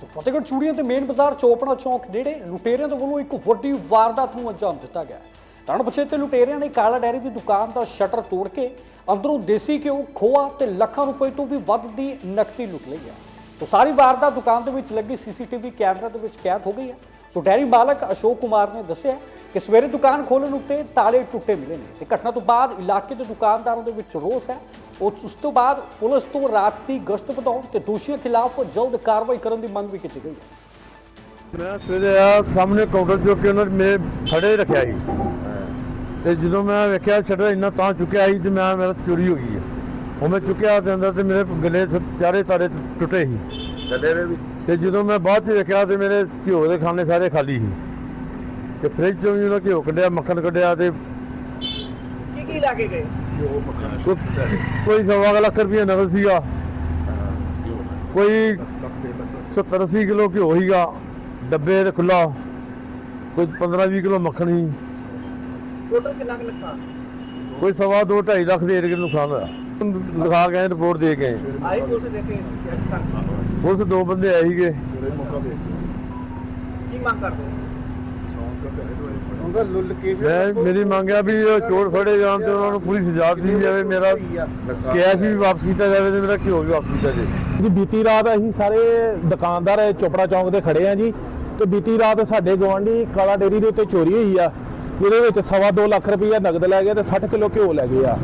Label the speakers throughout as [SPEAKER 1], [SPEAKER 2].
[SPEAKER 1] ਸੋ ਫਤਿਹਗੜ੍ਹ ਚੂੜੀਆਂ ਤੇ ਮੇਨ ਬਾਜ਼ਾਰ ਚੋਪੜਾ ਚੌਂਕ ਨੇੜੇ, ਲੁਟੇਰਿਆਂ ਦੇ ਵੱਲੋਂ ਇੱਕ ਵੱਡੀ ਵਾਰਦਾਤ ਨੂੰ ਅੰਜਾਮ ਦਿੱਤਾ ਗਿਆ। ਤਾਂ ਬਚੇ ਤੇ ਲੁਟੇਰਿਆਂ ਨੇ ਕਾਲਾ ਡੈਰੀ ਦੀ ਦੁਕਾਨ ਦਾ ਸ਼ਟਰ ਤੋੜ ਕੇ ਅੰਦਰੋਂ ਦੇਸੀ ਘਿਓ, ਖੋਆ ਤੇ ਲੱਖਾਂ ਰੁਪਏ ਤੋਂ ਵੀ ਵੱਧ ਦੀ ਨਕਦੀ ਲੁੱਟ ਲਈ ਹੈ। ਸੋ ਸਾਰੀ ਵਾਰਦਾਤ ਦੁਕਾਨ ਦੇ ਵਿੱਚ ਲੱਗੀ, ਸੀਸੀਟੀਵੀ ਕੈਮਰਾ ਦੇ ਵਿੱਚ ਕੈਦ ਹੋ ਗਈ ਹੈ। ਸੋ ਡੈਰੀ ਮਾਲਕ ਅਸ਼ੋਕ ਕੁਮਾਰ ਨੇ ਦੱਸਿਆ ਕਿ ਸਵੇਰੇ ਦੁਕਾਨ ਖੋਲ੍ਹਣ ਉੱਤੇ ਤਾਲੇ ਟੁੱਟੇ ਮਿਲੇ ਨੇ ਤੇ ਘਟਨਾ ਤੋਂ ਬਾਅਦ ਇਲਾਕੇ ਦੇ ਦੁਕਾਨਦਾਰਾਂ ਦੇ ਵਿੱਚ ਰੋਸ ਹੈ ਉਸ ਤੋਂ ਬਾਅਦ ਪੁਲਿਸ ਤੋਂ ਰਾਤ ਦੀ ਗਸ਼ਤ ਵਧਾਉਣ ਤੇ ਦੋਸ਼ੀਆਂ ਖਿਲਾਫ ਜਲਦ ਕਾਰਵਾਈ ਕਰਨ ਦੀ ਮੰਗ ਵੀ ਕੀਤੀ ਗਈ ਹੈ।
[SPEAKER 2] ਮੈਂ ਸਵੇਰੇ ਆ ਸਾਹਮਣੇ ਕਾਊਂਟਰ ਜੋ ਕਿ ਉਹਨਾਂ ਨੇ ਫੜੇ ਰੱਖਿਆ ਸੀ। ਤੇ ਜਦੋਂ ਮੈਂ ਵੇਖਿਆ ਛੱਡਰ ਇੰਨਾ ਤਾਂ ਚੁੱਕਿਆ ਸੀ ਤੇ ਮੈਂ ਮੇਰਾ ਚੋਰੀ ਹੋ ਗਈ ਹੈ। ਉਹ ਮੈਂ ਚੁੱਕਿਆ ਤੇ ਅੰਦਰ ਤੇ ਮੇਰੇ ਗਲੇ ਚਾਰੇ ਤਾਰੇ ਟੁੱਟੇ ਸੀ।
[SPEAKER 3] ਗੱਡੇ ਦੇ ਵੀ?
[SPEAKER 2] ਤੇ ਜਦੋਂ ਮੈਂ ਬਾਅਦ ਚ ਵੇਖਿਆ ਤੇ ਮੇਰੇ ਘਿਓ ਦੇ ਖਾਨੇ ਸਾਰੇ ਖਾਲੀ ਸੀ। ਤੇ ਫ੍ਰਿਜ ਚੋਂ ਵੀ ਉਹਨਾਂ ਘਿਓ ਕੱਢਿਆ ਮੱਖਣ ਕੱਢਿਆ ਤੇ
[SPEAKER 4] ਕੀ ਕੀ ਲਾ ਕੇ ਗਏ?
[SPEAKER 3] ਉਹ ਮੱਖਣ
[SPEAKER 2] ਕੋਈ- ਕੋਈ ਸਵਾ ਕੁ ਲੱਖ ਰੁਪਏ ਨਗਦ ਸੀਗਾ। ਕੋਈ 70 80 ਕਿਲੋ ਘਿਓ ਸੀਗਾ ਡੱਬੇ ਤੇ ਖੁੱਲਾ ਕੋਈ 15 20 ਕਿਲੋ ਮੱਖਣ ਸੀ।
[SPEAKER 4] ਟੋਟਲ ਕਿੰਨਾ ਕੁ ਨੁਕਸਾਨ?
[SPEAKER 2] ਕੋਈ ਸਵਾ ਦੋ 2.5 ਲੱਖ ਦੇ ਏਰੀਏ ਨੁਕਸਾਨ ਹੋਇਆ। ਲਿਖਾ ਕੇ ਆਏ, ਰਿਪੋਰਟ ਦੇ ਕੇ ਆਏ।
[SPEAKER 4] ਆਈ ਪੁਲਿਸ ਦੇ ਕੇ ਚੈੱਕ ਕਰ
[SPEAKER 2] ਪੁਲਿਸ ਦੋ ਬੰਦੇ ਆਏ ਸੀਗੇ।
[SPEAKER 4] ਕੀ ਮੰਗ ਕਰਦੇ ਹੋ?
[SPEAKER 3] ਉਹਦਾ ਲੁੱਲ ਕੇ
[SPEAKER 2] ਮੈਂ ਮੇਰੀ ਮੰਗ ਆ ਵੀ ਉਹ ਚੋਰ ਫੜੇ ਜਾਣ ਤੇ ਉਹਨਾਂ ਨੂੰ ਪੂਰੀ ਸਜ਼ਾ ਦਿੱਤੀ ਜਾਵੇ ਮੇਰਾ ਕੈਸ਼ ਵੀ ਵਾਪਸ ਕੀਤਾ ਜਾਵੇ ਤੇ ਮੇਰਾ ਘਿਓ ਵੀ ਵਾਪਸ ਕੀਤਾ ਜਾਵੇ।
[SPEAKER 5] ਜੀ ਬੀਤੀ ਰਾਤ ਅਸੀਂ ਸਾਰੇ ਦੁਕਾਨਦਾਰ ਚੋਪੜਾ ਚੌਂਕ ਦੇ ਖੜੇ ਆ ਜੀ ਤੇ ਬੀਤੀ ਰਾਤ ਸਾਡੇ ਗਵਾਂਢੀ ਕਾਲਾ ਡੇਰੀ ਦੇ ਉੱਤੇ ਚੋਰੀ ਹੋਈ ਆ ਜਿਹਦੇ ਵਿੱਚ ਸਵਾ ਦੋ ਲੱਖ ਰੁਪਈਆ ਨਗਦ ਲੈ ਗਏ ਤੇ 60 ਕਿਲੋ ਘਿਓ ਲੈ ਗਏ ਆ।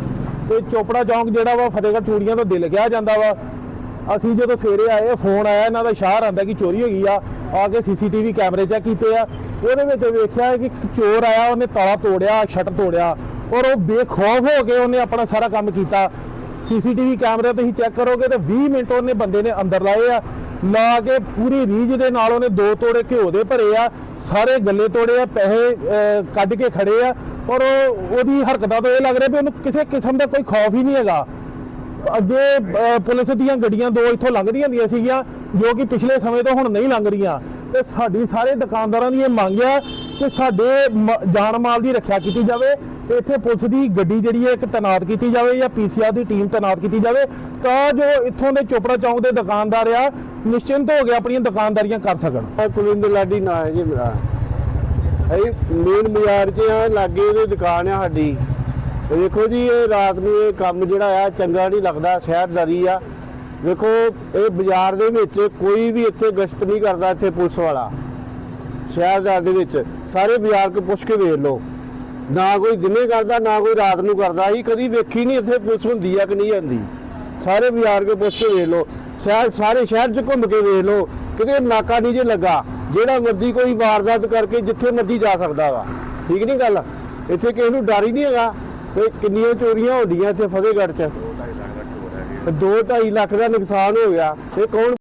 [SPEAKER 5] ਤੇ ਚੋਪੜਾ ਚੌਂਕ ਜਿਹੜਾ ਵਾ ਫਤਿਹਗੜ੍ਹ ਚੂੜੀਆਂ ਤੋਂ ਦਿਲ ਕਿਹਾ ਜਾਂਦਾ ਵਾ। ਅਸੀਂ ਜਦੋਂ ਸਵੇਰੇ ਆਏ ਫੋਨ ਆਇਆ ਇਹਨਾਂ ਦਾ ਸ਼ਾਹਰ ਆਂਦਾ ਕਿ ਚੋਰੀ ਹੋ ਗਈ ਆ। ਆ ਕੇ ਸੀਸੀਟੀਵੀ ਕੈਮਰੇ ਚੈੱਕ ਕੀਤੇ ਆ। ਉਹਦੇ ਵਿੱਚ ਵੇਖਿਆ ਕਿ ਚੋਰ ਆਇਆ, ਉਹਨੇ ਤਾਲਾ ਤੋੜਿਆ, ਸ਼ਟਰ ਤੋੜਿਆ ਔਰ ਉਹ ਬੇਖੌਫ ਹੋ ਕੇ ਉਹਨੇ ਆਪਣਾ ਸਾਰਾ ਕੰਮ ਕੀਤਾ। ਸੀਸੀਟੀਵੀ ਕੈਮਰੇ ਤੁਸੀਂ ਚੈੱਕ ਕਰੋਗੇ ਤੇ 20 ਮਿੰਟ ਉਹਨੇ ਬੰਦੇ ਨੇ ਅੰਦਰ ਲਾਏ ਆ। ਲਾ ਕੇ ਪੂਰੀ ਰੀਝ ਦੇ ਨਾਲ ਉਹਨੇ ਦੋ ਤੋੜੇ ਘਿਓ ਦੇ ਭਰੇ ਆ, ਸਾਰੇ ਗੱਲੇ ਤੋੜੇ ਆ, ਪੈਸੇ ਕੱਢ ਕੇ ਖੜੇ ਆ ਔਰ ਉਹ- ਉਹਦੀ ਹਰਕਤਾਂ ਤੋਂ ਇਹ ਲੱਗ ਰਿਹਾ ਵੀ ਉਹਨੂੰ ਕਿਸੇ ਕਿਸਮ ਦਾ ਕੋਈ ਖੌਫ ਹੀ ਨਹੀਂ ਹੈਗਾ। ਅੱਗੇ ਪੁਲਿਸ ਦੀਆਂ ਗੱਡੀਆਂ ਦੋ ਇੱਥੋਂ ਲੰਘਦੀਆਂ ਹੁੰਦੀਆਂ ਸੀਗੀਆਂ, ਜੋ ਕਿ ਪਿਛਲੇ ਸਮੇਂ ਤੋਂ ਹੁਣ ਨਹੀਂ ਲੰਘ ਰਹੀਆਂ ਤੇ ਸਾਡੀ ਸਾਰੇ ਦੁਕਾਨਦਾਰਾਂ ਦੀ ਇਹ ਮੰਗ ਆ ਕਿ ਸਾਡੇ ਜਾਨ ਮਾਲ ਦੀ ਰੱਖਿਆ ਕੀਤੀ ਜਾਵੇ ਇੱਥੇ ਪੁਲਿਸ ਦੀ ਗੱਡੀ ਜਿਹੜੀ ਹੈ ਇੱਕ ਤੈਨਾਤ ਕੀਤੀ ਜਾਵੇ ਜਾਂ ਪੀਸੀਆਰ ਦੀ ਟੀਮ ਤੈਨਾਤ ਕੀਤੀ ਜਾਵੇ, ਤਾਂ ਜੋ ਇੱਥੋਂ ਦੇ ਚੋਪੜਾ ਚੌਂਕ ਦੇ ਦੁਕਾਨਦਾਰ ਆ ਨਿਸ਼ਚਿੰਤ ਹੋ ਕੇ ਆਪਣੀਆਂ ਦੁਕਾਨਦਾਰੀਆਂ ਕਰ ਸਕਣ।
[SPEAKER 6] ਆ ਕੁਲਿੰਦਰ ਲਾਡੀ ਨਾਂ ਹੈ ਜੀ ਮੇਰਾ। ਅਸੀਂ ਮੇਨ ਬਾਜ਼ਾਰ 'ਚ ਆ ਲਾਗੇ ਇਹਦੀ ਦੁਕਾਨ ਆ ਸਾਡੀ। ਵੇਖੋ ਜੀ, ਇਹ ਰਾਤ ਨੂੰ ਇਹ ਕੰਮ ਜਿਹੜਾ ਆ, ਚੰਗਾ ਨਹੀਂ ਲੱਗਦਾ ਸ਼ਹਿਰਦਾਰੀ ਆ। ਵੇਖੋ ਇਹ ਬਾਜ਼ਾਰ ਦੇ ਵਿੱਚ ਕੋਈ ਵੀ ਇੱਥੇ ਗਸ਼ਤ ਨਹੀਂ ਕਰਦਾ ਇੱਥੇ ਪੁਲਿਸ ਵਾਲਾ। ਸ਼ਹਿਰਦਾਰ ਦੇ ਵਿੱਚ, ਸਾਰੇ ਬਾਜ਼ਾਰ ਕੋ ਪੁੱਛ ਕੇ ਵੇਖ ਲਓ। ਨਾ ਕੋਈ ਦਿਨੇ ਕਰਦਾ, ਨਾ ਕੋਈ ਰਾਤ ਨੂੰ ਕਰਦਾ। ਅਸੀਂ ਕਦੀ ਵੇਖੀ ਨਹੀਂ ਇੱਥੇ ਪੁਲਿਸ ਹੁੰਦੀ ਆ ਕਿ ਨਹੀਂ ਹੁੰਦੀ ਸਾਰੇ ਬਾਜ਼ਾਰ ਕੇ ਪੁੱਛ ਕੇ ਵੇਖ ਲਓ। ਸ਼ਹਿਰ, ਸਾਰੇ ਸ਼ਹਿਰ 'ਚ ਘੁੰਮ ਕੇ ਵੇਖ ਲਓ। ਕਿਤੇ ਨਾਕਾ ਨਹੀਂ ਜੇ ਲੱਗਾ। ਜਿਹੜਾ ਮਰਜ਼ੀ ਕੋਈ ਵਾਰਦਾਤ ਕਰਕੇ ਜਿੱਥੇ ਮਰਜ਼ੀ ਜਾ ਸਕਦਾ ਵਾ। ਠੀਕ ਨਹੀਂ ਗੱਲ? ਇੱਥੇ ਕਿਸੇ ਨੂੰ ਡਰ ਹੀ ਨਹੀਂ ਹੈਗਾ। ਤੇ ਕਿੰਨੀਆਂ ਚੋਰੀਆਂ ਹੁੰਦੀਆਂ ਇੱਥੇ ਫਤਿਹਗੜ੍ਹ 'ਚ? 2.5 ਲੱਖ ਦਾ ਨੁਕਸਾਨ ਹੋ ਗਿਆ। ਇਹ ਕੌਣ